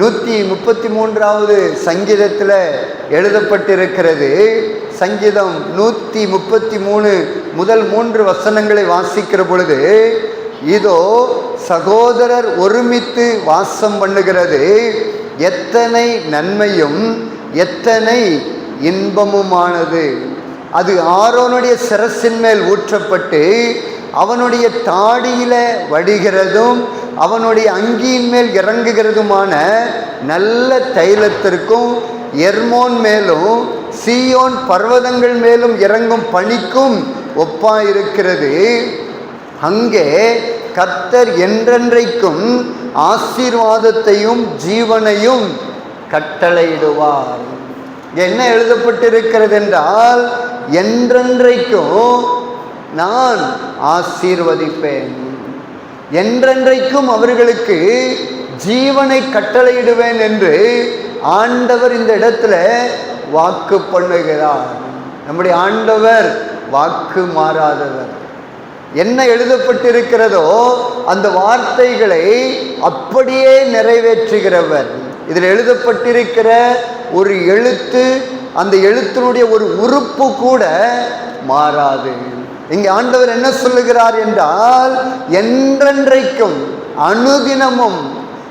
நூற்றி முப்பத்தி மூன்றாவது சங்கீதத்தில் எழுதப்பட்டிருக்கிறது. சங்கீதம் நூற்றி முப்பத்தி மூணு முதல் மூன்று வசனங்களை வாசிக்கிற பொழுது இதோ சகோதரர் ஒருமித்து வாசம் பண்ணுகிறது. எத்தனை நன்மையும் எத்தனை இன்பமுமானது. அது ஆரோனுடைய சிரசின் மேல் ஊற்றப்பட்டு அவனுடைய தாடியில் வடிகிறதும் அவனுடைய அங்கியின் மேல் இறங்குகிறதுமான நல்ல தைலத்திற்கும் எர்மோன் மேலும் சீயோன் பர்வதங்கள் மேலும் இறங்கும் பனிக்கும் ஒப்பாயிருக்கிறது அங்கே கர்த்தர் என்றென்றைக்கும் ஆசீர்வாதத்தையும் ஜீவனையும் கட்டளையிடுவார். என்ன எழுதப்பட்டிருக்கிறது என்றால் என்றென்றைக்கும் நான் ஆசீர்வதிப்பேன். என்றென்றைக்கும் அவர்களுக்கு ஜீவனை கட்டளையிடுவேன் என்று ஆண்டவர் இந்த இடத்துல வாக்கு பண்ணுகிறார். நம்முடைய ஆண்டவர் வாக்கு மாறாதவர். என்ன எழுதப்பட்டிருக்கிறதோ அந்த வார்த்தைகளை அப்படியே நிறைவேற்றுகிறவர். இதில் எழுதப்பட்டிருக்கிற ஒரு எழுத்து அந்த எழுத்தினுடைய ஒரு உறுப்பு கூட மாறாது. இங்கே ஆண்டவர் என்ன சொல்லுகிறார் என்றால் என்றென்றைக்கும் அனுதினமும்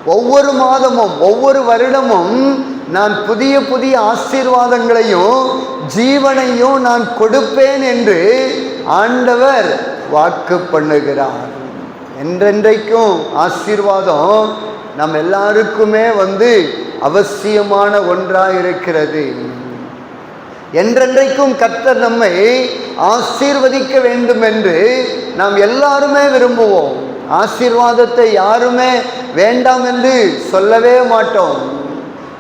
ஒவ்வொரு மாதமும் ஒவ்வொரு வருடமும் நான் புதிய புதிய ஆசீர்வாதங்களையும் ஜீவனையும் நான் கொடுப்பேன் என்று ஆண்டவர் வாக்கு பண்ணுகிறார். என்றென்றைக்கும் ஆசீர்வாதம் நம் எல்லாருக்குமே வந்து அவசியமான ஒன்றாக இருக்கிறது என்றென்றைக்கும் கர்த்தர் நம்மை ஆசீர்வதிக்க வேண்டும் என்று நாம் எல்லாருமே விரும்புவோம். ஆசீர்வாதத்தை யாருமே வேண்டாம் என்று சொல்லவே மாட்டோம்.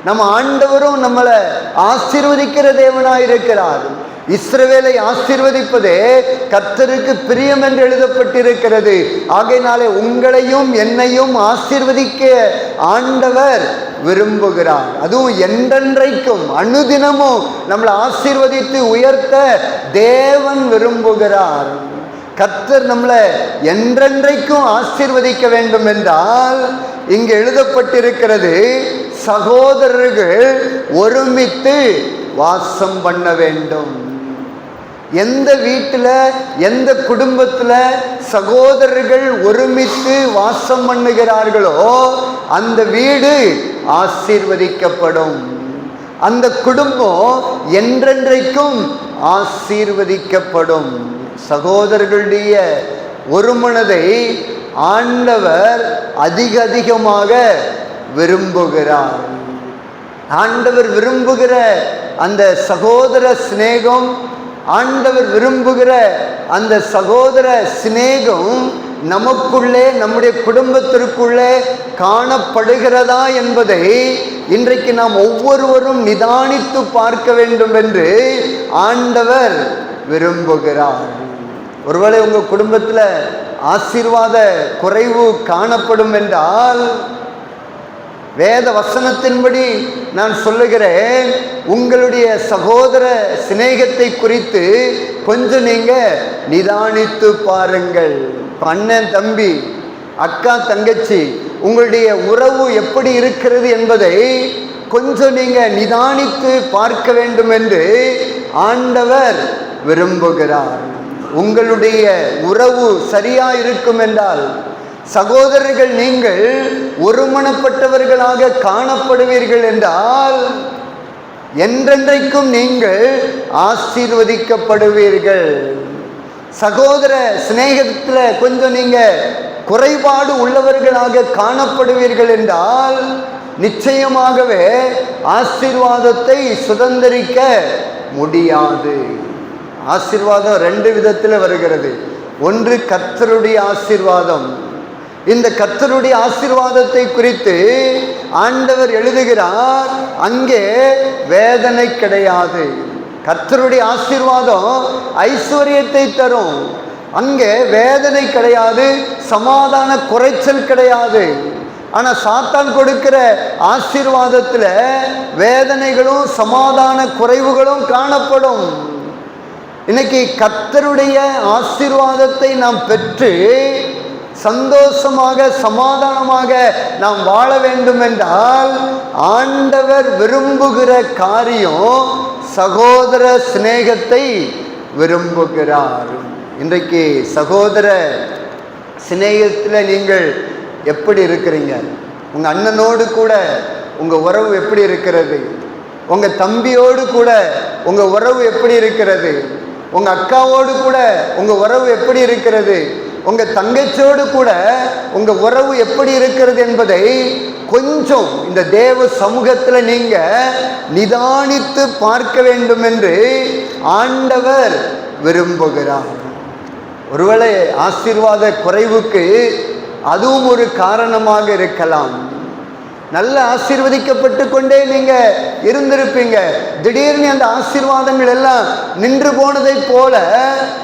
நம்ம ஆண்டவரும் நம்மளை ஆசீர்வதிக்கிற தேவனாக இருக்கிறார் இஸ்ரவேலை ஆசீர்வதிப்பதே கர்த்தருக்கு பிரியம் என்று எழுதப்பட்டிருக்கிறது. ஆகையினாலே உங்களையும் என்னையும் ஆசீர்வதிக்க ஆண்டவர் விரும்புகிறார். அதுவும் என்றென்றைக்கும் அனுதினமும் நம்மளை ஆசீர்வதித்து உயர்த்த தேவன் விரும்புகிறார். கர்த்தர் நம்மளை என்றென்றைக்கும் ஆசீர்வதிக்க வேண்டும் என்றால் இங்கு எழுதப்பட்டிருக்கிறது சகோதரர்கள் ஒருமித்து வாசம் பண்ண வேண்டும். எந்த வீட்டில் எந்த குடும்பத்தில் சகோதரர்கள் ஒருமித்து வாசம் பண்ணுகிறார்களோ அந்த வீடு ஆசீர்வதிக்கப்படும். அந்த குடும்பம் என்றென்றைக்கும் ஆசீர்வதிக்கப்படும். சகோதரர்களுடைய ஒருமனதை ஆண்டவர் அதிக அதிகமாக விரும்புகிறார். ஆண்டவர் விரும்புகிற அந்த சகோதர சிநேகம் ஆண்டவர் விரும்புகிற அந்த சகோதர சிநேகம் நமக்குள்ளே நம்முடைய குடும்பத்திற்குள்ளே காணப்படுகிறதா என்பதை இன்றைக்கு நாம் ஒவ்வொருவரும் நிதானித்து பார்க்க வேண்டும் என்று ஆண்டவர் விரும்புகிறார். ஒருவேளை உங்கள் குடும்பத்தில் ஆசீர்வாத குறைவு காணப்படும் என்றால் வேத வசனத்தின்படி நான் சொல்லுகிறேன் உங்களுடைய சகோதர சிநேகத்தை குறித்து கொஞ்சம் நீங்கள் நிதானித்து பாருங்கள். அண்ணன் தம்பி அக்கா தங்கச்சி உங்களுடைய உறவு எப்படி இருக்கிறது என்பதை கொஞ்சம் நீங்கள் நிதானித்து பார்க்க வேண்டும் என்று ஆண்டவர் விரும்புகிறார். உங்களுடைய உறவு சரியாக இருக்கும் என்றால் சகோதரர்கள் நீங்கள் ஒருமனப்பட்டவர்களாக காணப்படுவீர்கள் என்றால் என்றென்றைக்கும் நீங்கள் ஆசீர்வதிக்கப்படுவீர்கள். சகோதர சிநேகத்தில் கொஞ்சம் நீங்கள் குறைபாடு உள்ளவர்களாக காணப்படுவீர்கள் என்றால் நிச்சயமாகவே ஆசீர்வாதத்தை சுதந்திரிக்க முடியாது. ஆசீர்வாதம் ரெண்டு விதத்தில் வருகிறது. ஒன்று கர்த்தருடைய ஆசீர்வாதம். இந்த கர்த்தருடைய ஆசீர்வாதத்தை குறித்து ஆண்டவர் எழுதுகிறார். அங்கே வேதனை கிடையாது. கர்த்தருடைய ஆசீர்வாதம் ஐஸ்வர்யத்தை தரும். அங்கே வேதனை கிடையாது சமாதான குறைச்சல் கிடையாது. ஆனால் சாத்தான் கொடுக்கிற ஆசீர்வாதத்தில் வேதனைகளும் சமாதான குறைவுகளும் காணப்படும். இன்னைக்கு கத்தருடைய ஆசீர்வாதத்தை நாம் பெற்று சந்தோஷமாக சமாதானமாக நாம் வாழ வேண்டும் என்றால் ஆண்டவர் விரும்புகிற காரியம் சகோதர சிநேகத்தை விரும்புகிறார் இன்றைக்கு சகோதர சிநேகத்தில் நீங்கள் எப்படி இருக்கிறீங்க? உங்கள் அண்ணனோடு கூட உங்கள் உறவு எப்படி இருக்கிறது? உங்கள் தம்பியோடு கூட உங்கள் உறவு எப்படி இருக்கிறது? உங்கள் அக்காவோடு கூட உங்கள் உறவு எப்படி இருக்கிறது? உங்கள் தங்கச்சியோடு கூட உங்கள் உறவு எப்படி இருக்கிறது என்பதை கொஞ்சம் இந்த தேவ சமூகத்தில் நீங்கள் நிதானித்து பார்க்க வேண்டும் என்று ஆண்டவர் விரும்புகிறார். ஒருவேளை ஆசீர்வாத குறைவுக்கு அதுவும் ஒரு காரணமாக இருக்கலாம். நல்ல ஆசீர்வதிக்கப்பட்டு கொண்டே நீங்க இருந்திருப்பீங்க. திடீர்னு அந்த ஆசீர்வாதங்கள் எல்லாம் நின்று போனதை போல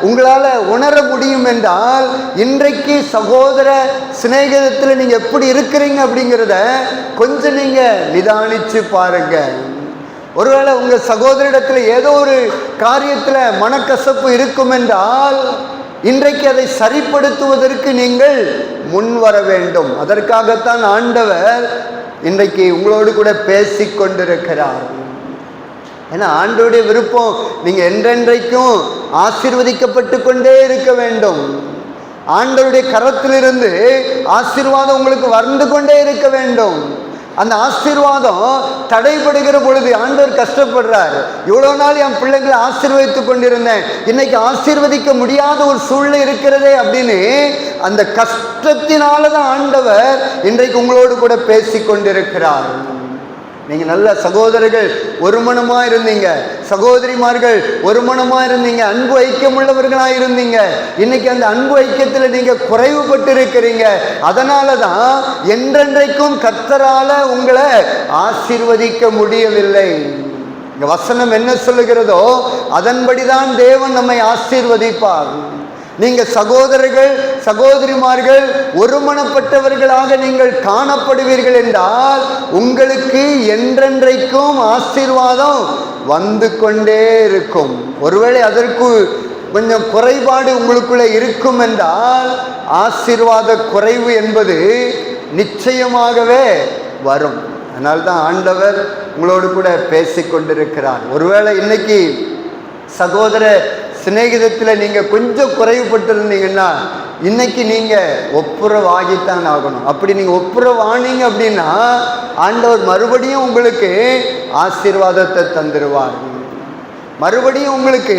உங்களால உணர முடியும் என்றால் இன்றைக்கு சகோதர சிநேகிதத்தில் நீங்க எப்படி இருக்கிறீங்க அப்படிங்கிறத கொஞ்சம் நீங்க நிதானிச்சு பாருங்க. ஒருவேளை உங்கள் சகோதரிடத்தில் ஏதோ ஒரு காரியத்தில் மனக்கசப்பு இருக்கும் என்றால் இன்றைக்கு அதை சரிப்படுத்துவதற்கு நீங்கள் முன் வர வேண்டும். அதற்காகத்தான் ஆண்டவர் இன்றைக்கு உங்களோடு கூட பேசி கொண்டிருக்கிறார் ஏன்னா ஆண்டோடைய விருப்பம் நீங்கள் என்றென்றைக்கும் ஆசீர்வதிக்கப்பட்டு கொண்டே இருக்க வேண்டும். ஆண்டவருடைய கரத்திலிருந்து ஆசீர்வாதம் உங்களுக்கு வந்து கொண்டே இருக்க வேண்டும். அந்த ஆசீர்வாதம் தடைபடுகிற பொழுது ஆண்டவர் கஷ்டப்படுறார். இவ்வளோ நாள் என் பிள்ளைங்களை ஆசீர்வதித்து கொண்டிருந்தேன். இன்னைக்கு ஆசீர்வதிக்க முடியாத ஒரு சூழ்நிலை இருக்கிறதே அப்படின்னு அந்த கஷ்டத்தினால தான் ஆண்டவர் இன்றைக்கு உங்களோடு கூட பேசி கொண்டிருக்கிறார். நீங்கள் நல்ல சகோதரர்கள் ஒருமணமாக இருந்தீங்க சகோதரிமார்கள் ஒருமணமாக இருந்தீங்க அன்பு ஐக்கியம் உள்ளவர்களாக இருந்தீங்க. இன்னைக்கு அந்த அன்பு ஐக்கியத்தில் நீங்கள் குறைவுபட்டு இருக்கிறீங்க அதனால தான் என்றென்றைக்கும் கர்த்தரால உங்களை ஆசிர்வதிக்க முடியவில்லை. இங்க வசனம் என்ன சொல்லுகிறதோ அதன்படிதான் தேவன் நம்மை ஆசீர்வதிப்பார். நீங்கள் சகோதரர்கள் சகோதரிமார்கள் ஒருமனப்பட்டவர்களாக நீங்கள் காணப்படுவீர்கள் என்றால் உங்களுக்கு என்றென்றைக்கும் ஆசீர்வாதம் வந்து கொண்டே இருக்கும். ஒருவேளை அதற்கு கொஞ்சம் குறைபாடு உங்களுக்குள்ளே இருக்கும் என்றால் ஆசீர்வாத குறைவு என்பது நிச்சயமாகவே வரும். அதனால்தான் ஆண்டவர் உங்களோடு கூட பேசி கொண்டிருக்கிறார் ஒருவேளை இன்னைக்கு சகோதர சிநேகிதத்தில் நீங்கள் கொஞ்சம் குறைவுபட்டிருந்தீங்கன்னா இன்னைக்கு நீங்கள் ஒப்புரவாகித்தான் ஆகணும் அப்படி நீங்கள் ஒப்புரவானீங்க அப்படின்னா ஆண்டவர் மறுபடியும் உங்களுக்கு ஆசீர்வாதத்தை தந்துடுவார் மறுபடியும் உங்களுக்கு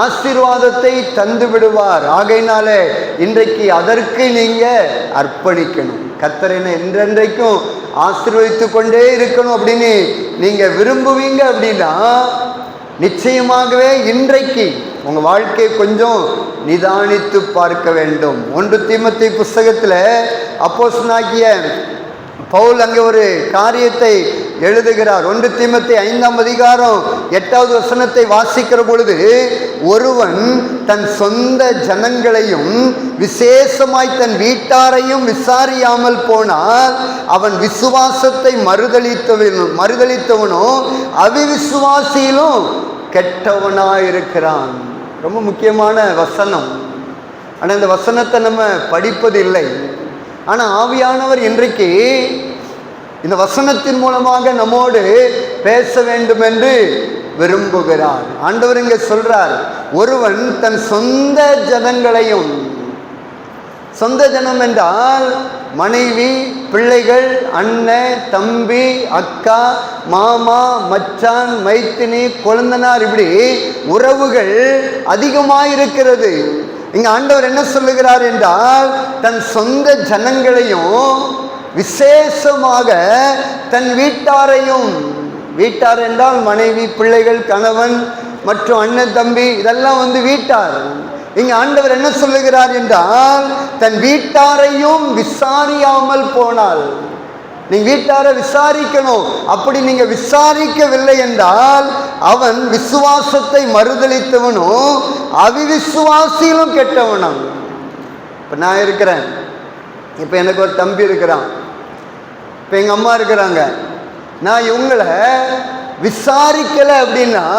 ஆசீர்வாதத்தை தந்து விடுவார் ஆகையினால இன்றைக்கு அதற்கு நீங்க அர்ப்பணிக்கணும். கத்தரினை என்றென்றைக்கும் ஆசீர்வதித்து கொண்டே இருக்கணும் அப்படின்னு நீங்க விரும்புவீங்க அப்படின்னா நிச்சயமாகவே இன்றைக்கு உங்கள் வாழ்க்கையை கொஞ்சம் நிதானித்து பார்க்க வேண்டும். ஒன்று தீமத்தை புஸ்தகத்தில் அப்போஸ்தலனாகிய பவுல் அங்கே ஒரு காரியத்தை எழுதுகிறார். ஒன்று தீமத்தை ஐந்தாம் அதிகாரம் எட்டாவது வசனத்தை வாசிக்கிற பொழுது ஒருவன் தன் சொந்த ஜனங்களையும் விசேஷமாய் தன் வீட்டாரையும் விசாரியாமல் போனால் அவன் விசுவாசத்தை மறுதளித்தவனும் மறுதளித்தவனும் அவிவிசுவாசியிலும் கெட்டவனாயிருக்கிறான். ரொம்ப முக்கியமான வசனம். ஆனால் இந்த வசனத்தை நம்ம படிப்பதில்லை. ஆனால் ஆவியானவர் இன்றைக்கு இந்த வசனத்தின் மூலமாக நம்மோடு பேச வேண்டும் என்று விரும்புகிறார். ஆண்டவர் இங்கே சொல்றார் ஒருவன் தன் சொந்த ஜனங்களையும் சொந்த ஜனம் என்றால் மனைவி பிள்ளைகள் அண்ணன் தம்பி அக்கா மாமா மச்சான் மைத்தினி குழந்தனார் இப்படி உறவுகள் அதிகமாக இருக்கிறது இங்க ஆண்டவர் என்ன சொல்லுகிறார் என்றால் தன் சொந்த ஜனங்களையும் விசேஷமாக தன் வீட்டாரையும் வீட்டார் என்றால் மனைவி பிள்ளைகள் கணவன் மற்றும் அண்ணன் தம்பி இதெல்லாம் வந்து வீட்டார். இங்க ஆண்டவர் என்ன சொல்லுகிறார் என்றால் தன் வீட்டாரையும் விசாரியாமல் போனால். நீங்க வீட்டாரை விசாரிக்கணும். அப்படி நீங்க விசாரிக்கவில்லை என்றால் அவன் விசுவாசத்தை மறுதளித்தவனும் அவிவிசுவாசியிலும் கெட்டவனும். இப்ப நான் இருக்கிறேன். இப்ப எனக்கு ஒரு தம்பி இருக்கிறான். இப்ப எங்க அம்மா இருக்கிறாங்க. நான் இவங்களை விசாரிக்கல அப்படின்னா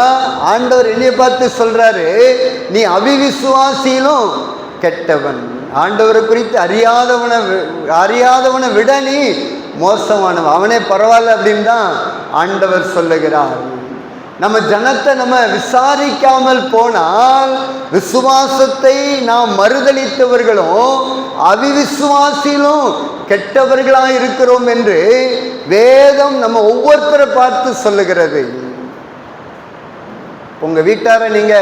ஆண்டவர் என்னைய பார்த்து சொல்றாரு நீ அவிவிசுவாசியிலும் கெட்டவன். ஆண்டவரை குறித்து அறியாதவனை வி- அறியாதவனை விட நீ மோசமானவன். அவனே பரவாயில்ல அப்படின்னு தான் ஆண்டவர் சொல்லுகிறார். நம்ம ஜனத்தை நம்ம விசாரிக்காமல் போனால் விசுவாசத்தை நாம் மறுதளித்தவர்களும் அவிவிசுவாசியிலும் கெட்டவர்களாக இருக்கிறோம் என்று வேதம் நம்ம ஒவ்வொருத்தரை பார்த்து சொல்லுகிறது. உங்க வீட்டாரை நீங்க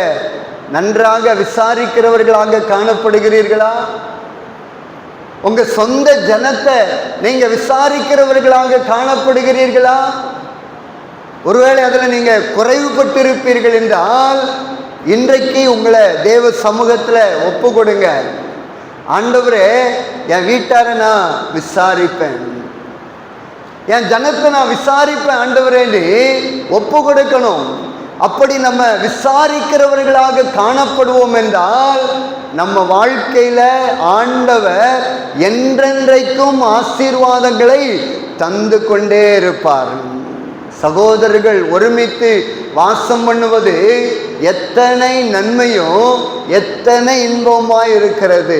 நன்றாக விசாரிக்கிறவர்களாக காணப்படுகிறீர்களா? உங்க சொந்த ஜனத்தை நீங்க விசாரிக்கிறவர்களாக காணப்படுகிறீர்களா? ஒருவேளை அதில் நீங்க குறைவுபட்டிருப்பீர்கள் என்றால் இன்றைக்கு உங்களை தேவ சமூகத்தில் ஒப்பு கொடுங்க. ஆண்டவரே என் வீட்டாரை நான் விசாரிப்பேன். என் ஜனத்தை நான் விசாரிப்பேன் ஆண்டவரேன்னு ஒப்பு கொடுக்கணும். அப்படி நம்ம விசாரிக்கிறவர்களாக காணப்படுவோம் என்றால் நம்ம வாழ்க்கையில் ஆண்டவர் என்றென்றைக்கும் ஆசீர்வாதங்களை தந்து கொண்டே இருப்பார். சகோதரர்கள் ஒருமித்து வாசம் பண்ணுவது எத்தனை நன்மையும் எத்தனை இன்பமாய் இருக்கிறது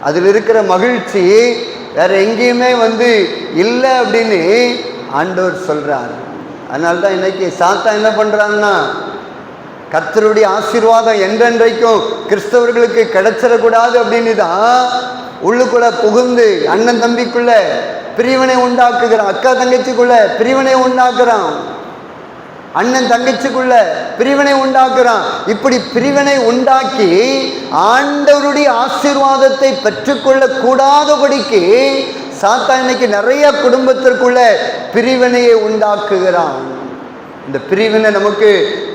அதில் இருக்கிற மகிழ்ச்சி வேற எங்கேயுமே வந்து இல்லை அப்படின்னு ஆண்டவர் சொல்கிறார் அதனால தான் இன்னைக்கு சாத்தா என்ன பண்ணுறாங்கன்னா கர்த்தருடைய ஆசீர்வாதம் என்றென்றைக்கும் கிறிஸ்தவர்களுக்கு கிடைச்சிடக்கூடாது அப்படின்னு தான் உள்ளுக்குள்ளே புகுந்து அண்ணன் தம்பிக்குள்ளே பிரிவினை உண்டாக்குகிறான். அக்கா தங்கச்சிக்குள்ள பிரிவினை உண்டாக்குறான். அண்ணன் தங்கச்சிக்குள்ள பிரிவினை உண்டாக்குறான். இப்படி பிரிவினை உண்டாக்கி ஆண்டவருடைய ஆசீர்வாதத்தை பெற்றுக்கொள்ள கூடாதபடிக்கு சாத்தா இன்னைக்கு நிறைய குடும்பத்திற்குள்ள பிரிவினையை உண்டாக்குகிறான். இந்த பிரிவினை நமக்கு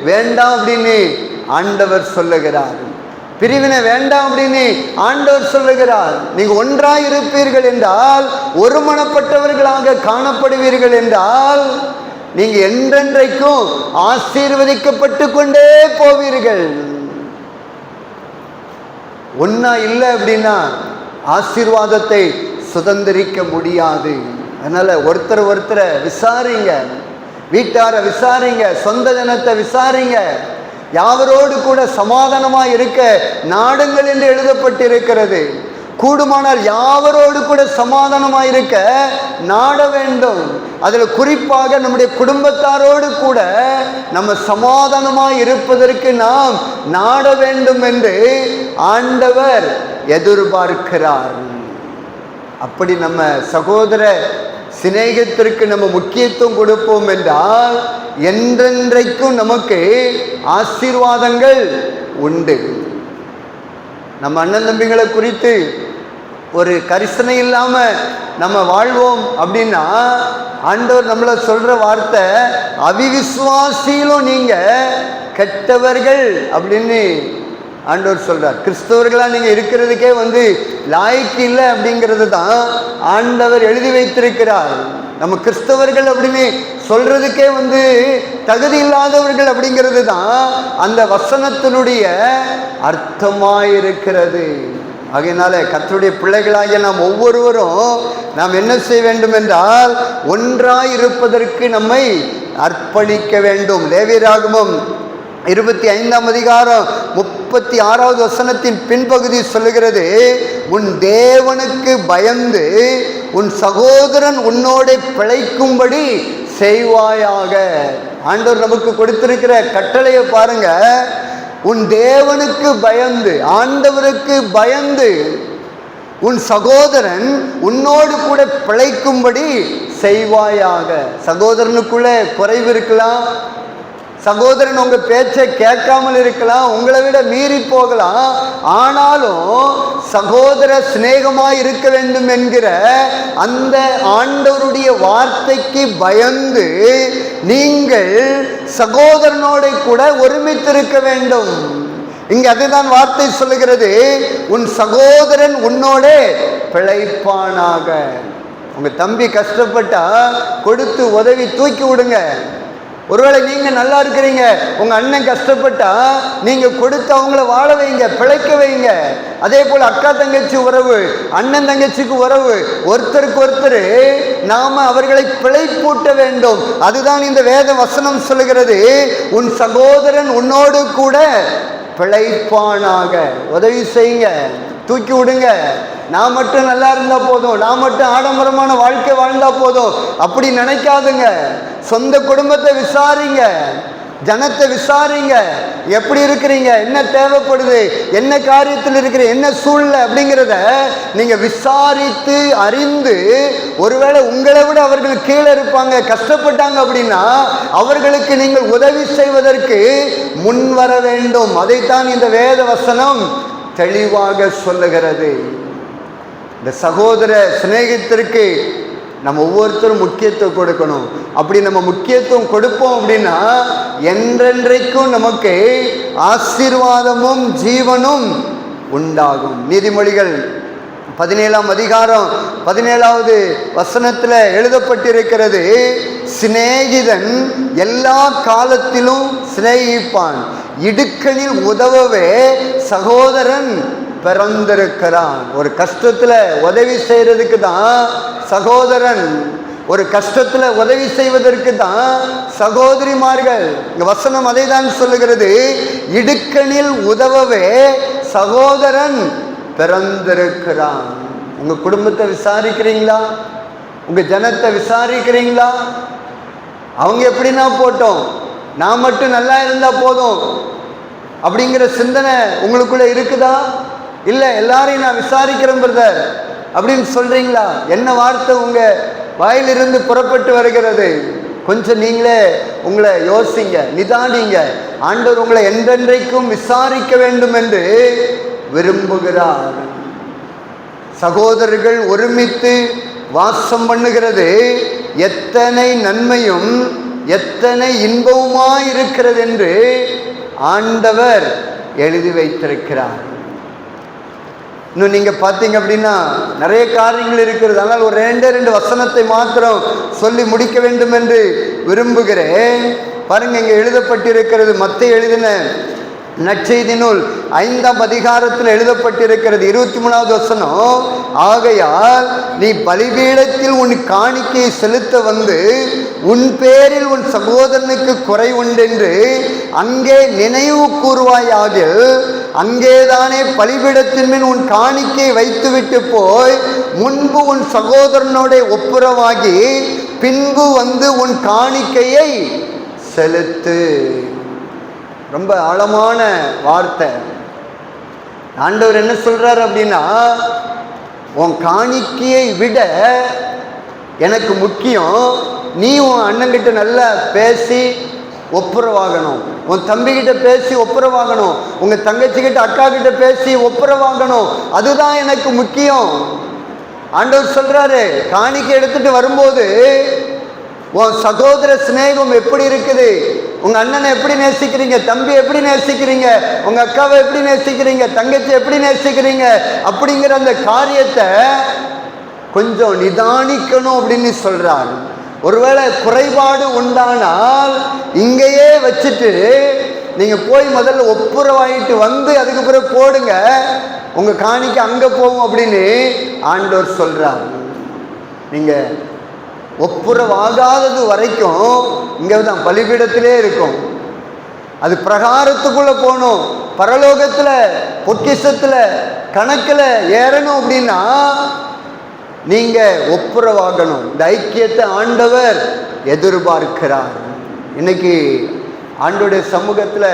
வேண்டாம் அப்படின்னு ஆண்டவர் சொல்லுகிறார். பிரிவினை வேண்டாம் அப்படின்னு ஆண்டவர் சொல்லுகிறார். நீங்க ஒன்றாய் இருப்பீர்கள் என்றால் ஒருமனப்பட்டவர்களாக காணப்படுவீர்கள் என்றால் நீங்க என்றென்றைக்கும் ஆசீர்வதிக்கப்பட்டு கொண்டே போவீர்கள். ஒன்னா இல்லை அப்படின்னா ஆசீர்வாதத்தை சுதந்திரிக்க முடியாது. அதனால ஒருத்தர் ஒருத்தரை விசாரிங்க. வீட்டாரை விசாரிங்க. சொந்த ஜனத்தை விசாரிங்க. யாவரோடு கூட சமாதானமாக இருக்க நாடுங்கள் என்று எழுதப்பட்டிருக்கிறது. கூடுமானால் யாவரோடு கூட சமாதானமாக இருக்க நாட வேண்டும். அதில் குறிப்பாக நம்முடைய குடும்பத்தாரோடு கூட நம்ம சமாதானமாக இருப்பதற்கு நாம் நாட வேண்டும் என்று ஆண்டவர் எதிர்பார்க்கிறார். அப்படி நம்ம சகோதர சிநேகத்திற்கு நம்ம முக்கியத்துவம் கொடுப்போம் என்றால் என்றென்றைக்கும் நமக்கு ஆசீர்வாதங்கள் உண்டு. நம்ம அண்ணன் தம்பிகளை குறித்து ஒரு கரிசனை இல்லாம நம்ம வாழ்வோம் அப்படின்னா ஆண்டவர் நம்மளை சொல்ற வார்த்தை அவிவிசுவாசியிலும் நீங்க கெட்டவர்கள் அப்படின்னு ஆண்டவர் சொல்கிறார் கிறிஸ்தவர்களாக நீங்கள் இருக்கிறதுக்கே வந்து லாய்க்கு இல்லை அப்படிங்கிறது தான் ஆண்டவர் எழுதி வைத்திருக்கிறார். நம்ம கிறிஸ்தவர்கள் அப்படின்னு சொல்கிறதுக்கே வந்து தகுதி இல்லாதவர்கள் அப்படிங்கிறது தான் அந்த வசனத்தினுடைய அர்த்தமாயிருக்கிறது. ஆகையினால கத்தருடைய பிள்ளைகளாகிய நாம் ஒவ்வொருவரும் நாம் என்ன செய்ய வேண்டும் என்றால் ஒன்றாய் இருப்பதற்கு நம்மை அர்ப்பணிக்க வேண்டும். லேவியராகமம் இருபத்தி ஐந்தாம் அதிகாரம் முப்பத்தி ஆறாவது வசனத்தின் பின்பகுதி சொல்லுகிறது உன் தேவனுக்கு பயந்து உன் சகோதரன் உன்னோட பிழைக்கும்படி செய்வாயாக. ஆண்டவர் நமக்கு கொடுத்திருக்கிற கட்டளையை பாருங்க. உன் தேவனுக்கு பயந்து ஆண்டவருக்கு பயந்து உன் சகோதரன் உன்னோடு கூட பிழைக்கும்படி செய்வாயாக. சகோதரனுக்குள்ள குறைவு இருக்கலாம் சகோதரன் உங்க பேச்சை கேட்காமல் இருக்கலாம் உங்களை விட மீறி போகலாம். ஆனாலும் சகோதர சிநேகமாக இருக்க வேண்டும் என்கிற அந்த ஆண்டவருடைய வார்த்தைக்கு பயந்து நீங்கள் சகோதரனோட கூட ஒருமித்திருக்க வேண்டும். இங்க அதுதான் வார்த்தை சொல்லுகிறது. உன் சகோதரன் உன்னோட பிழைப்பானாக. உங்க தம்பி கஷ்டப்பட்டா கொடுத்து உதவி தூக்கி விடுங்க. ஒருவேளை நீங்கள் நல்லா இருக்கிறீங்க உங்கள் அண்ணன் கஷ்டப்பட்டா நீங்கள் கொடுத்து அவங்கள வாழ வைங்க பிழைக்க வைங்க. அதே போல் அக்கா தங்கச்சி உறவு அண்ணன் தங்கச்சிக்கு உறவு ஒருத்தருக்கு ஒருத்தர் நாம் அவர்களை பிழைப்பூட்ட வேண்டும். அதுதான் இந்த வேத வசனம் சொல்லுகிறது. உன் சகோதரன் உன்னோடு கூட பிழைப்பானாக. உதவி செய்யுங்க தூக்கி விடுங்க. நான் மட்டும் நல்லா இருந்தால் போதும் நான் மட்டும் ஆடம்பரமான வாழ்க்கை வாழ்ந்தால் போதும். அப்படி நினைக்காதுங்க. சொந்த குடும்பத்தை விசாரிங்க ஜனத்தை விசாரிங்க எப்படி இருக்கிறீங்க என்ன தேவைப்படுது என்ன காரியத்தில் இருக்கிற என்ன சூழ்நிலை அப்படிங்கிறத நீங்கள் விசாரித்து அறிந்து ஒருவேளை உங்களை விட அவர்கள் கீழே இருப்பாங்க கஷ்டப்பட்டாங்க அப்படின்னா அவர்களுக்கு நீங்கள் உதவி செய்வதற்கு முன் வர வேண்டும். அதைத்தான் இந்த வேத வசனம் தெளிவாக சொல்லுகிறது. இந்த சகோதர சிநேகத்திற்கு நம்ம ஒவ்வொருத்தரும் முக்கியத்துவம் கொடுக்கணும். அப்படி நம்ம முக்கியத்துவம் கொடுப்போம் அப்படின்னா என்றென்றைக்கும் நமக்கு ஆசீர்வாதமும் ஜீவனும் உண்டாகும். நீதிமொழிகள் பதினேழாம் அதிகாரம் பதினேழாவது வசனத்தில் எழுதப்பட்டிருக்கிறது சிநேகிதன் எல்லா காலத்திலும் சிநேகிப்பான். இடுக்கணில் உதவவே சகோதரன் பிறந்திருக்கிறான் ஒரு கஷ்டத்தில் உதவி செய்கிறதுக்கு தான் சகோதரன். ஒரு கஷ்டத்தில் உதவி செய்வதற்கு தான் சகோதரிமார்கள். இந்த வசனம் அதை தான் சொல்லுகிறது. இடுக்கணில் உதவவே சகோதரன் பிறந்திருக்கிறான். உங்கள் குடும்பத்தை விசாரிக்கிறீங்களா? உங்கள் ஜனத்தை விசாரிக்கிறீங்களா? அவங்க எப்படின்னா போட்டோம். நான் மட்டும் நல்லா இருந்தால் போதும். அப்படிங்கிற சிந்தனை உங்களுக்குள்ளே இருக்குதா? இல்லை எல்லாரையும் நான் விசாரிக்கிறேன் பிரதர் அப்படின்னு சொல்கிறீங்களா என்ன வார்த்தை உங்கள் வாயிலிருந்து புறப்பட்டு வருகிறது? கொஞ்சம் நீங்களே உங்களை யோசிங்க நிதானிங்க. ஆண்டவர் உங்களை என்றென்றைக்கும் விசாரிக்க வேண்டும் என்று விரும்புகிறார். சகோதரர்கள் ஒருமித்து வாசம் பண்ணுகிறது. எத்தனை நன்மையும் எத்தனை இன்பவுமாய் இருக்கிறது என்று ஆண்டவர் எழுதி வைத்திருக்கிறார். இன்னும் நீங்கள் பார்த்தீங்க அப்படின்னா நிறைய காரியங்கள் இருக்கிறது. ஆனால் ஒரு ரெண்டே ரெண்டு வசனத்தை மாத்திரம் சொல்லி முடிக்க வேண்டும் என்று விரும்புகிறேன். பாருங்க இங்கே எழுதப்பட்டிருக்கிறது மத்த எழுதின நற்செய்தி நூல் ஐந்தாம் அதிகாரத்தில் எழுதப்பட்டிருக்கிறது இருபத்தி மூணாவது வசனம். ஆகையால் நீ பலிபீடத்தில் உன் காணிக்கையை செலுத்த வந்து உன் பேரில் உன் சகோதரனுக்கு குறை உண்டென்று அங்கே நினைவு கூறுவாயாகில் அங்கேதானே பலிபீடத்தின் மேல் உன் காணிக்கை வைத்துவிட்டு போய் முன்பு உன் சகோதரனோட ஒப்புரவாகி பின்பு வந்து உன் காணிக்கையை செலுத்து. ரொம்ப ஆழமான வார்த்தை. ஆண்டவர் என்ன சொல்றாரு அப்படின்னா உன் காணிக்கையை விட எனக்கு முக்கியம் நீ உன் அண்ணங்கிட்ட நல்லா பேசி ஒப்புரவாகணும். உன் தம்பிக்கிட்ட பேசி ஒப்புரவாகணும். உங்கள் தங்கச்சிக்கிட்ட அக்கா கிட்ட பேசி ஒப்புரவாகணும். அதுதான் எனக்கு முக்கியம். ஆண்டவர் சொல்கிறாரு காணிக்கை எடுத்துட்டு வரும்போது உன் சகோதர சிநேகம் எப்படி இருக்குது? உங்கள் அண்ணனை எப்படி நேசிக்கிறீங்க? தம்பி எப்படி நேசிக்கிறீங்க? உங்கள் அக்காவை எப்படி நேசிக்கிறீங்க? தங்கச்சி எப்படி நேசிக்கிறீங்க? அப்படிங்கிற அந்த காரியத்தை கொஞ்சம் நிதானிக்கணும் அப்படின்னு சொல்கிறாரு ஒருவேளை குறைபாடு உண்டானால் இங்கேயே வச்சுட்டு நீங்கள் போய் முதல்ல ஒப்புரவாயிட்டு வந்து அதுக்கு பிறகு போடுங்க. உங்கள் காணிக்க அங்கே போகும் அப்படின்னு ஆண்டோர் சொல்கிறார் நீங்கள் ஒப்புரவாகாதது வரைக்கும் இங்கே தான் பலிபீடத்திலே இருக்கும். அது பிரகாரத்துக்குள்ளே போகணும். பரலோகத்தில் பொக்கிஷத்தில் கணக்கில் ஏறணும் அப்படின்னா நீங்க ஒப்புரவாகணும். இந்த ஐக்கியத்தை ஆண்டவர் எதிர்பார்க்கிறார். இன்னைக்கு ஆண்டோடைய சமூகத்தில்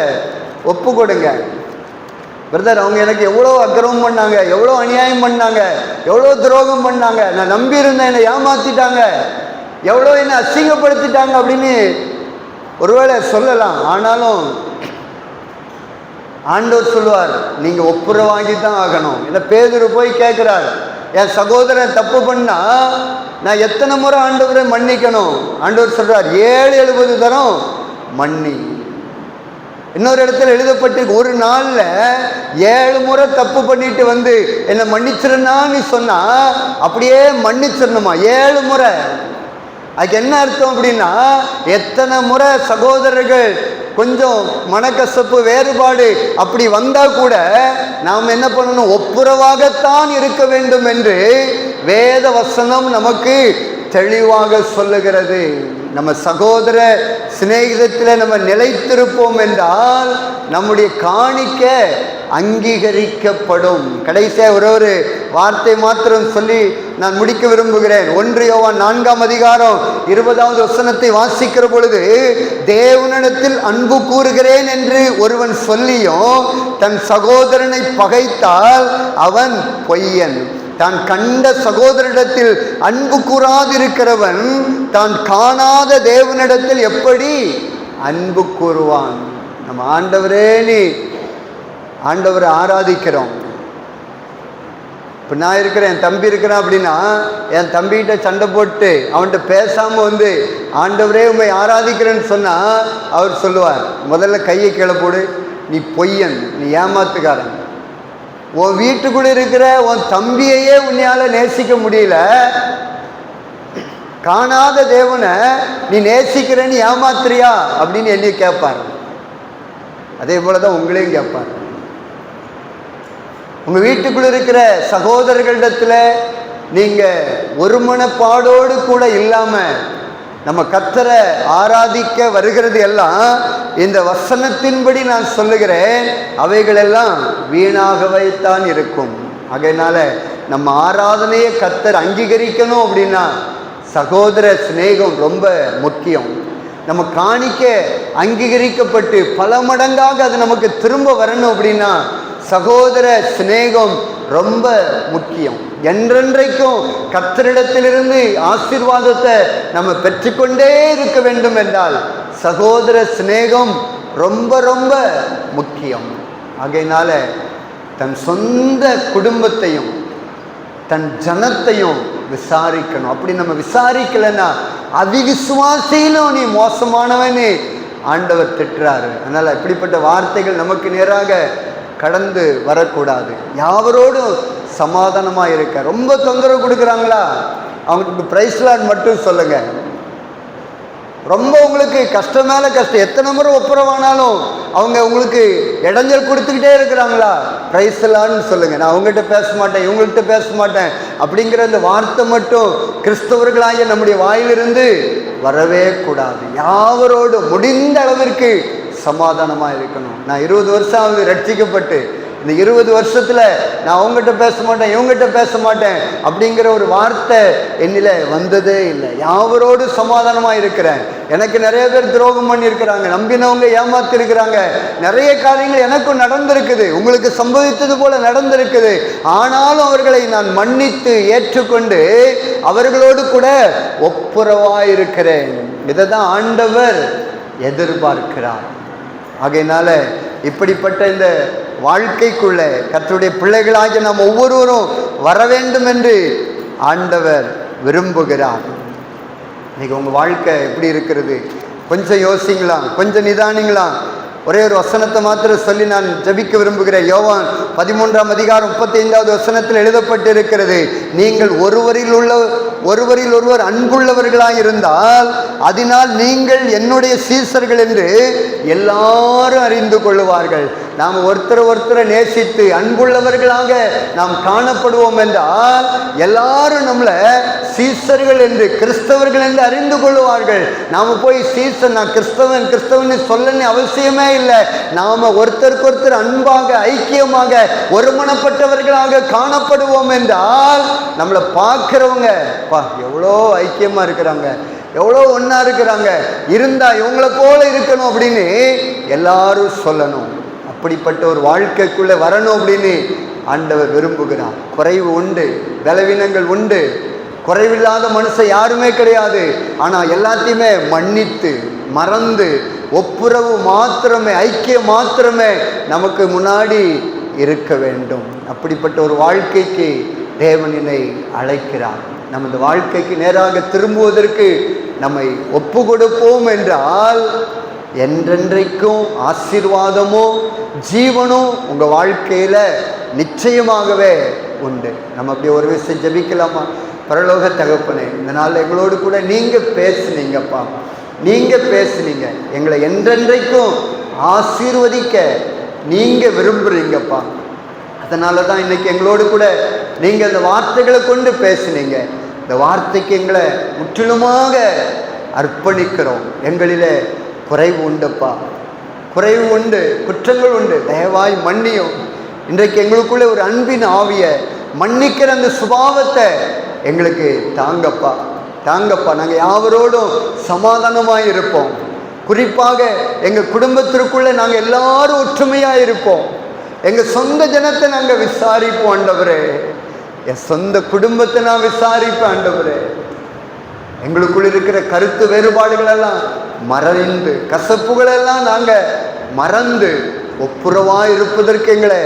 ஒப்பு கொடுங்க பிரதர் அவங்க எனக்கு எவ்வளோ அக்கிரமம் பண்ணாங்க எவ்வளோ அநியாயம் பண்ணாங்க எவ்வளோ துரோகம் பண்ணாங்க. நான் நம்பியிருந்தேன் என்னை ஏமாத்திட்டாங்க. எவ்வளோ என்னை அசிங்கப்படுத்திட்டாங்க அப்படின்னு ஒருவேளை சொல்லலாம். ஆனாலும் ஆண்டவர் சொல்லுவார் நீங்க ஒப்புரவாங்கி தான் ஆகணும். இல்லை பேதர் போய் கேட்குறார் என் சகோதரன் தப்பு பண்ணால் நான் எத்தனை முறை ஆண்டவரை மன்னிக்கணும்? ஆண்டவர் சொல்கிறார் ஏழு எழுபது தரம் மன்னி. இன்னொரு இடத்துல எழுதப்பட்டிருக்கு ஒரு நாளில் ஏழு முறை தப்பு பண்ணிட்டு வந்து என்னை மன்னிச்சிருந்தான்னு சொன்னால் அப்படியே மன்னிச்சிடணுமா? ஏழு முறை. அதுக்கு என்ன அர்த்தம் அப்படின்னா எத்தனை முறை சகோதரர்கள் கொஞ்சம் மனக்கசப்பு வேறுபாடு அப்படி வந்தால் கூட நாம் என்ன பண்ணணும்? ஒப்புரவாகத்தான் இருக்க வேண்டும் என்று வேத வசனம் நமக்கு தெளிவாக சொல்லுகிறது. நம்ம சகோதர சிநேகிதத்தில் நம்ம நிலைத்திருப்போம் என்றால் நம்முடைய காணிக்க அங்கீகரிக்கப்படும். கடைசியாக ஒரு ஒரு வார்த்தை மாத்திரம் சொல்லி நான் முடிக்க விரும்புகிறேன். ஒன்று யோவான் நான்காம் அதிகாரம் இருபதாவது வசனத்தை வாசிக்கிற பொழுது தேவனிடத்தில் அன்பு கூறுகிறேன் என்று ஒருவன் சொல்லியும் தன் சகோதரனை பகைத்தால் அவன் பொய்யன். தான் கண்ட சகோதரிடத்தில் அன்பு கூறாதிருக்கிறவன் தான் காணாத தேவனிடத்தில் எப்படி அன்பு கூறுவான். நம்ம ஆண்டவரே நீ ஆண்டவரை ஆராதிக்கிறோம். இப்போ நான் இருக்கிறேன் என் தம்பி இருக்கிறான் அப்படின்னா என் தம்பிகிட்ட சண்டை போட்டு அவன்கிட்ட பேசாமல் வந்து ஆண்டவரே உண்மை ஆராதிக்கிறேன்னு சொன்னால் அவர் சொல்லுவார் முதல்ல கையை கீழே போடு நீ பொய்யன் நீ ஏமாத்துக்காரன். உன் வீட்டுக்குள்ள இருக்கிற உன் தம்பியையே உன்னையால நேசிக்க முடியல. காணாத தேவனை நீ நேசிக்கிறேன்னு ஏமாத்துறியா? அப்படின்னு என்னை கேட்பார் அதே போல தான் உங்களையும் கேட்பார் உங்க வீட்டுக்குள்ள இருக்கிற சகோதரர்களிடத்துல நீங்க ஒருமனப்பாடோடு கூட இல்லாம நம்ம கத்தரை ஆராதிக்க வருகிறது எல்லாம் இந்த வசனத்தின்படி நான் சொல்லுகிறேன். அவைகளெல்லாம் வீணாகவைத்தான் இருக்கும். அதனால நம்ம ஆராதனையை கத்தர் அங்கீகரிக்கணும் அப்படின்னா சகோதர சிநேகம் ரொம்ப முக்கியம். நம்ம காணிக்க அங்கீகரிக்கப்பட்டு பல மடங்காக அது நமக்கு திரும்ப வரணும் அப்படின்னா சகோதர சிநேகம் ரொம்ப முக்கியம். என்றென்றைக்கும் கத்தரிடத்திலிருந்து ஆசீர்வாதத்தை நம்ம பெற்றுக்கொண்டே இருக்க வேண்டும் என்றால் சகோதர சிநேகம் ரொம்ப ரொம்ப முக்கியம். ஆகையினால தன் சொந்த குடும்பத்தையும் தன் ஜனத்தையும் விசாரிக்கணும். அப்படி நம்ம விசாரிக்கலைன்னா அவிவிசுவாசியிலும் நீ மோசமானவனே. ஆண்டவர் திட்டுறாரு. அதனால் இப்படிப்பட்ட வார்த்தைகள் நமக்கு நேராக கடந்து வரக்கூடாது. யாவரோடும் சமாதானமாக இருக்க ரொம்ப தொந்தரவு கொடுக்குறாங்களா? அவங்களுக்கு பிரைஸ்லாட் மட்டும் சொல்லுங்கள் ரொம்ப உங்களுக்கு கஷ்டம் மேலே கஷ்டம். எத்தனை முறை ஒப்புரவானாலும் அவங்க உங்களுக்கு இடைஞ்சல் கொடுத்துக்கிட்டே இருக்கிறாங்களா? பிரைஸ்லான்னு சொல்லுங்கள் நான் அவங்ககிட்ட பேச மாட்டேன் இவங்கள்ட்ட பேச மாட்டேன் அப்படிங்கிற அந்த வார்த்தை மட்டும் கிறிஸ்தவர்களாகிய நம்முடைய வாயிலிருந்து வரவே கூடாது. யாவரோடு முடிந்த அளவிற்கு சமாதானமாக இருக்கணும். நான் இருபது வருஷம் ஆகுது ரட்சிக்கப்பட்டு. இந்த இருபது வருஷத்தில் நான் அவங்ககிட்ட பேச மாட்டேன் இவங்ககிட்ட பேச மாட்டேன் அப்படிங்கிற ஒரு வார்த்தை என்னில் வந்ததே இல்லை. யாவரோடு சமாதானமாக இருக்கிறேன். எனக்கு நிறைய பேர் துரோகம் பண்ணியிருக்கிறாங்க நம்பினவங்க ஏமாத்திருக்கிறாங்க. நிறைய காரியங்கள் எனக்கும் நடந்திருக்குது. உங்களுக்கு சம்பவித்தது போல நடந்திருக்குது. ஆனாலும் அவர்களை நான் மன்னித்து ஏற்றுக்கொண்டு அவர்களோடு கூட ஒப்புரவாக இருக்கிறேன் இதை தான் ஆண்டவர் எதிர்பார்க்கிறார். ஆகையினால இப்படிப்பட்ட இந்த வாழ்க்கைக்குள்ள கத்தருடைய பிள்ளைகளாகிய நாம் ஒவ்வொருவரும் வர வேண்டும் என்று ஆண்டவர் விரும்புகிறார். இன்னைக்கு உங்கள் வாழ்க்கை எப்படி இருக்கிறது? கொஞ்சம் யோசிங்களா கொஞ்சம் நிதானிங்களா ஒரே ஒரு வசனத்தை மாத்திரம் சொல்லி நான் ஜபிக்க விரும்புகிறேன் யோவான் பதிமூன்றாம் அதிகாரம் முப்பத்தி ஐந்தாவது வசனத்தில் எழுதப்பட்டிருக்கிறது. நீங்கள் ஒருவரில் உள்ள ஒருவரில் ஒருவர் அன்புள்ளவர்களாக இருந்தால் அதனால் நீங்கள் என்னுடைய சீசர்கள் என்று எல்லாரும் அறிந்து கொள்ளுவார்கள். நாம் ஒருத்தர் ஒருத்தரை நேசித்து அன்புள்ளவர்களாக நாம் காணப்படுவோம் என்றால் எல்லாரும் நம்மளை சீசர்கள் என்று கிறிஸ்தவர்கள் என்று அறிந்து கொள்ளுவார்கள். நாம் போய் சீசன் நான் கிறிஸ்தவன் கிறிஸ்தவன் சொல்லன்னு அவசியமே இல்லை. நாம் ஒருத்தருக்கு ஒருத்தர் அன்பாக ஐக்கியமாக ஒருமனப்பட்டவர்களாக காணப்படுவோம் என்றால் நம்மளை பார்க்குறவங்க பா எவ்வளோ ஐக்கியமாக இருக்கிறாங்க எவ்வளோ ஒன்றா இருக்கிறாங்க இருந்தால் இவங்கள போல இருக்கணும் அப்படின்னு எல்லாரும் சொல்லணும். அப்படிப்பட்ட ஒரு வாழ்க்கைக்குள்ளே வரணும் அப்படின்னு ஆண்டவர் விரும்புகிறார். குறைவு உண்டு பலவீனங்கள் உண்டு. குறைவில்லாத மனுஷன் யாருமே கிடையாது. ஆனால் எல்லாத்தையுமே மன்னித்து மறந்து ஒப்புரவு மாத்திரமே ஐக்கியம் மாத்திரமே நமக்கு முன்னாடி இருக்க வேண்டும். அப்படிப்பட்ட ஒரு வாழ்க்கைக்கு தேவனினை அழைக்கிறார். நமது வாழ்க்கைக்கு நேராக திரும்புவதற்கு நம்மை ஒப்பு கொடுப்போம் என்றால் என்றென்றைக்கும் ஆசீர்வாதமும் ஜீவனும் உங்கள் வாழ்க்கையில் நிச்சயமாகவே உண்டு. நம்ம அப்படி ஒரு விஷயம் ஜெபிக்கலாமா? பரலோக தகப்பனே இந்த நாள் எங்களோடு கூட நீங்கள் பேசுனீங்கப்பா. நீங்கள் பேசுனீங்க. எங்களை என்றென்றைக்கும் ஆசீர்வதிக்க நீங்கள் விரும்புகிறீங்கப்பா அதனால தான் இன்றைக்கி எங்களோடு கூட நீங்கள் அந்த வார்த்தைகளை கொண்டு பேசுனீங்க. இந்த வார்த்தைக்கு எங்களை முற்றிலுமாக அர்ப்பணிக்கிறோம். எங்களில் குறைவு உண்டுப்பா. குறைவு உண்டு குற்றங்கள் உண்டு. தயவாய் மன்னியும். இன்றைக்கு எங்களுக்குள்ளே ஒரு அன்பின் ஆவிய மன்னிக்கிற அந்த சுபாவத்தை எங்களுக்கு தாங்கப்பா. தாங்கப்பா நாங்கள் யாவரோடும் சமாதானமாக இருப்போம். குறிப்பாக எங்கள் குடும்பத்திற்குள்ளே நாங்கள் எல்லாரும் ஒற்றுமையாக இருப்போம். எங்கள் சொந்த ஜனத்தை நாங்கள் விசாரிப்போம் ஆண்டவரே. என் சொந்த குடும்பத்தை நான் விசாரிப்பேன் ஆண்டவரே. எங்களுக்குள் இருக்கிற கருத்து வேறுபாடுகளெல்லாம் மறைந்து நாங்கள் மறந்து ஒப்புரவாக இருப்பதற்கு எங்களை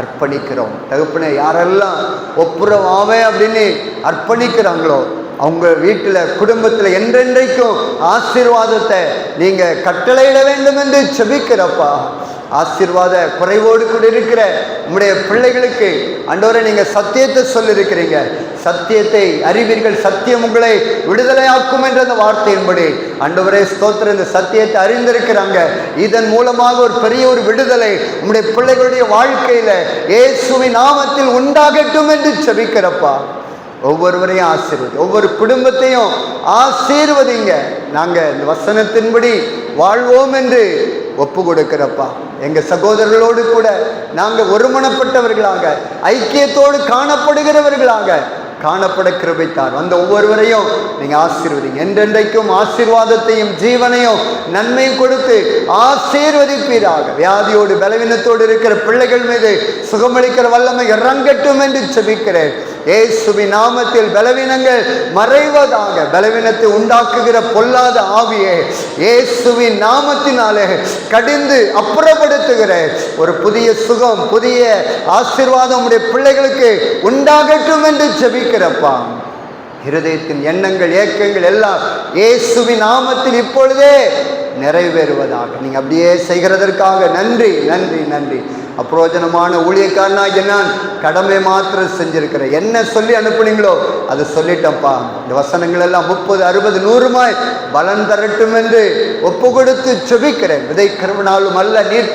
அர்ப்பணிக்கிறோம். தகுப்பினை யாரெல்லாம் ஒப்புரவாவே அப்படின்னு அர்ப்பணிக்கிறாங்களோ அவங்க வீட்டில் குடும்பத்தில் என்றென்றைக்கும் ஆசீர்வாதத்தை நீங்கள் கட்டளையிட வேண்டும் என்று செபிக்கிறப்பா. ஆசீர்வாத குறைவோடு கூட இருக்கிற உங்களுடைய பிள்ளைகளுக்கு அன்றோரை நீங்கள் சத்தியத்தை சொல்லியிருக்கிறீங்க சத்தியத்தை அறிவீர்கள். சத்தியம் உங்களை விடுதலையாக்கும் என்ற அந்த வார்த்தையின்படி அண்டவரே ஸ்தோத்திர இந்த சத்தியத்தை அறிந்திருக்கிறாங்க. இதன் மூலமாக ஒரு பெரிய ஒரு விடுதலை உங்களுடைய பிள்ளைகளுடைய வாழ்க்கையில் இயேசுவின் நாமத்தில் உண்டாகட்டும் என்று செபிக்கிறப்பா. ஒவ்வொருவரையும் ஆசீர்வதி. ஒவ்வொரு குடும்பத்தையும் ஆசீர்வதிங்க. நாங்கள் இந்த வசனத்தின்படி வாழ்வோம் என்று ஒப்பு கொடுக்கிறப்பா எங்கள் சகோதரர்களோடு கூட நாங்கள் ஒருமனப்பட்டவர்களாக ஐக்கியத்தோடு காணப்படுகிறவர்களாக காணப்பட கிருபித்தார். வந்த ஒவ்வொருவரையும் நீங்கள் ஆசீர்வதிங்க. என்றென்றைக்கும் ஆசீர்வாதத்தையும் ஜீவனையும் நன்மையும் கொடுத்து ஆசீர்வதிப்பீராக. வியாதியோடு பலவீனத்தோடு இருக்கிற பிள்ளைகள் மீது சுகமளிக்கிற வல்லமை இறங்கட்டும் என்று செபிக்கிறேன் ஏசுவி நாமத்தில் பலவீனங்கள் மறைவதாக பலவீனத்தை உண்டாக்குகிற பொல்லாத ஆவியே இயேசுவின் நாமத்தினாலே கடிந்து அப்புறப்படுத்துகிற ஒரு புதிய சுகம் புதிய ஆசிர்வாதம் உடைய பிள்ளைகளுக்கு உண்டாகட்டும் என்று செபிக்கிறப்பா இருதயத்தின் எண்ணங்கள் ஏக்கங்கள் எல்லாம் ஏசுவி நாமத்தில் இப்பொழுதே நிறைவேறுவதாக. நீங்க அப்படியே செய்கிறதற்காக நன்றி நன்றி நன்றி. அப்பிரோஜனமான ஊழியக்காரனாகிய நான் கடமை மாத்திரம் செஞ்சுருக்கிறேன். என்ன சொல்லி அனுப்புனீங்களோ அதை சொல்லிட்டப்பா இந்த வசனங்கள் எல்லாம் முப்பது அறுபது நூறுமாய் பலன் தரட்டும் என்று ஒப்பு கொடுத்து செபிக்கிறேன். விதைக்கிறவனாலும் அல்ல நீர்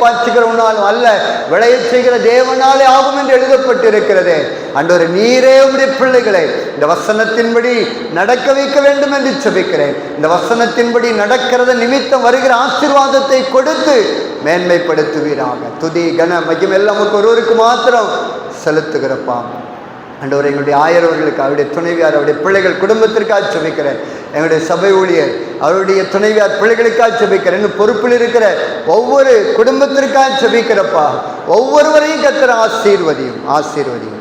அல்ல விளைய செய்கிற தேவனாலே ஆகும் என்று எழுதப்பட்டிருக்கிறதே. அன்றொரு நீரே உடைய பிள்ளைகளை. இந்த வசனத்தின்படி நடக்க வைக்க வேண்டும் என்று செபிக்கிறேன் இந்த வசனத்தின்படி நடக்கிறத நிமித்தம் வருகிற ஆசீர்வாதத்தை கொடுத்து மேன்மைப்படுத்துவீராக. துதி கன மகிம் எல்லாம் நமக்கு ஒருவருக்கு மாத்திரம் செலுத்துகிறப்பா அண்டவர் எங்களுடைய ஆயரவர்களுக்கு அவருடைய துணைவியார் அவருடைய பிள்ளைகள் குடும்பத்திற்காக சபிக்கிறேன் எங்களுடைய சபை ஊழியர் அவருடைய துணைவியார் பிள்ளைகளுக்காக செபிக்கிறேன் இன்னும் பொறுப்பில் இருக்கிற ஒவ்வொரு குடும்பத்திற்காக செபிக்கிறப்பா ஒவ்வொருவரையும் கத்துற ஆசீர்வதியும் ஆசீர்வதியும்.